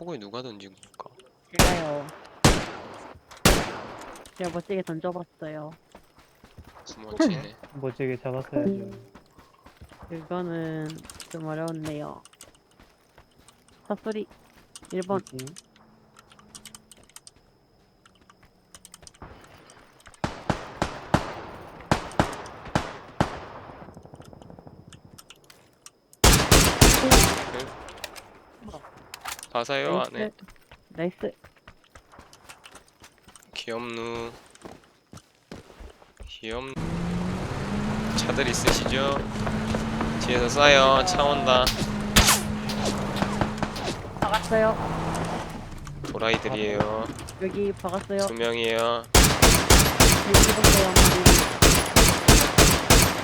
폭을 누가 던진 걸까? 제가요. 제가 멋지게 던져봤어요. 멋지네. 멋지게 잡았어야죠. 그거는 좀 어려웠네요. 사소리 1번 뭐 지? 가사요 안에 나이스. 나이스. 귀엽누. 귀엽. 차들 있으시죠? 뒤에서 쏴요. 차 온다. 박았어요. 도라이들이에요. 여기 박았어요. 두 명이에요. 여기 박았어요.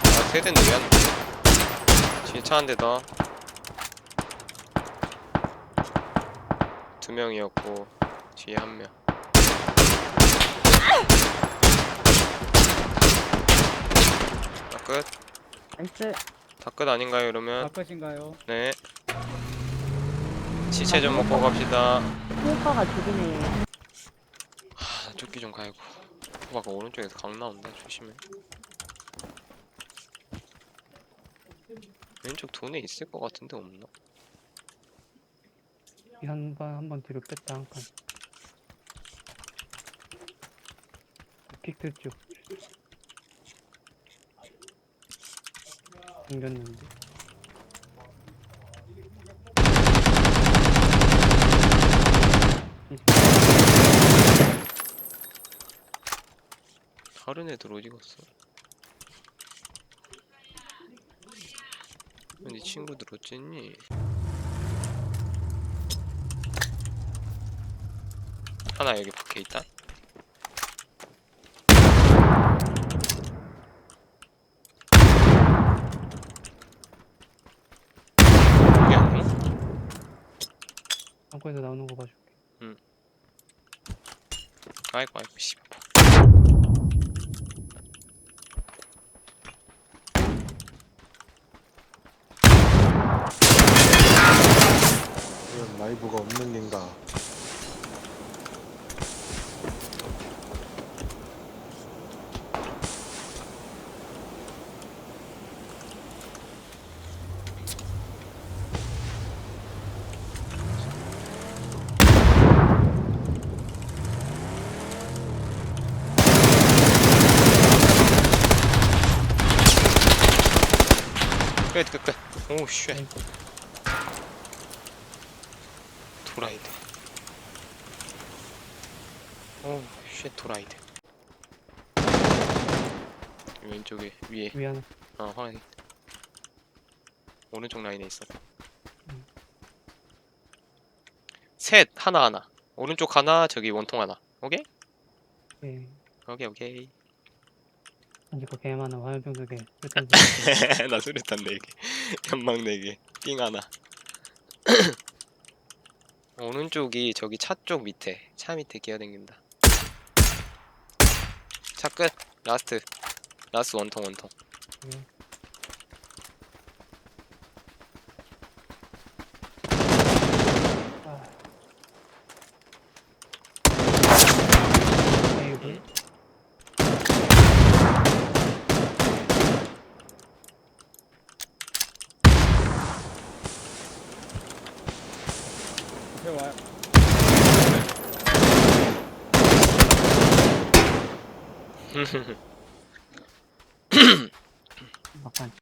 아, 세대는 왜안 돼? 뒤에 차 한 대 더. 두 명이었고, 뒤에 한 명. 다 끝? 나이스. 다 끝 아닌가요, 그러면? 바꾸신가요? 네. 시체 좀 먹고 갑시다. 호가가 죽이네. 아, 조끼 좀 갈고. 봐봐, 오른쪽에서 강 나온다. 조심해. 왼쪽 돈에 있을 것 같은데 없나? 한 번 한 번 뒤로 뺐다 한 칸. 킥트 쪽. 생겼는데. 다른 애들 어디 갔어? 네 친구들 어쨌니? 하나 여기 밖에 있다. 여기 아니야? 창고에서 나오는 거 봐줄게. 아이고 아이고 씨. 이건 라이브가 없는 겐가 끝, 끝, 끝. 오, 쉣. 도라이드. 오, 쉣, 도라이드. 왼쪽에, 위에. 위 하나. 어, 확인. 오른쪽 라인에 있어. 음. 셋, 하나, 하나. 오른쪽 하나, 저기 원통 하나. 오케이? 예. 오케이, 오케이. 안지거 개 많아. 화염병 두 개. 일단 나 수류탄 4개. 연막 4개. 삥 하나. 오른쪽이 저기 차 쪽 밑에. 차 밑에 기어댕긴다. 차 끝. 라스트. 라스트 원통 원통. 예. 앞에 와요. 막판